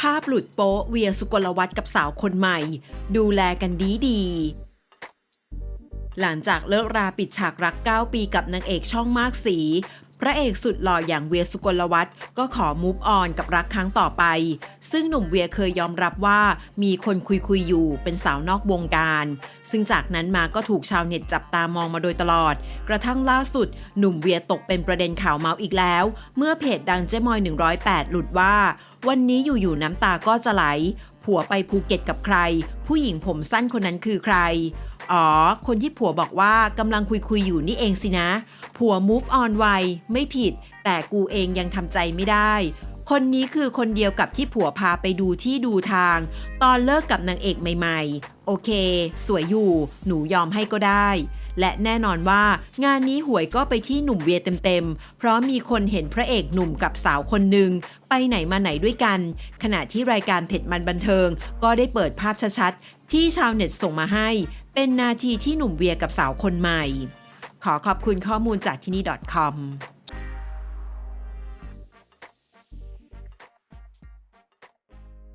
ภาพหลุดโป๊ะเวียสุกลวัฒน์กับสาวคนใหม่ ดูแลกันดีดีๆหลังจากเลิกราปิดฉากรัก 9 ปีกับนางเอกช่องมากสี ระเอกสุดหล่ออย่างเวียสุกลวัฒน์ก็ขอมูฟออนกับรักครั้งต่อไป ซึ่งหนุ่มเวียเคยยอมรับว่ามีคนคุยคุยอยู่เป็นสาวนอกวงการ ซึ่งจากนั้นมาก็ถูกชาวเน็ตจับตามองมาโดยตลอด กระทั่งล่าสุด หนุ่มเวียตกเป็นประเด็นข่าวเมาส์อีกแล้ว เมื่อเพจดังเจมอย 108 หลุดว่า วันนี้อยู่ๆน้ำตาก็จะไหลผัวไปภูเก็ตกับใคร ผู้หญิงผมสั้นคนนั้นคือใคร อ๋อ คนที่ผัวบอกว่ากำลังคุยคุยอยู่นี่เองสินะ ผัว move on ไวไม่ผิด แต่กูเองยังทำใจไม่ได้ คนนี้คือคนเดียวกับที่ผัวพาไปดูที่ดูทาง ตอนเลิกกับนางเอกใหม่ๆ โอเค สวยอยู่ หนูยอมให้ก็ได้และแน่นอนว่างานนี้หวยก็ไปที่หนุ่มเวียเต็มๆ เพราะมีคนเห็นพระเอกหนุ่มกับสาวคนหนึ่ง ไปไหนมาไหนด้วยกัน ขณะที่รายการเผ็ดมันบันเทิง ก็ได้เปิดภาพชัดๆ ที่ชาวเน็ตส่งมาให้ เป็นนาทีที่หนุ่มเวียกับสาวคนใหม่ ขอขอบคุณข้อมูลจากที่นี่ .com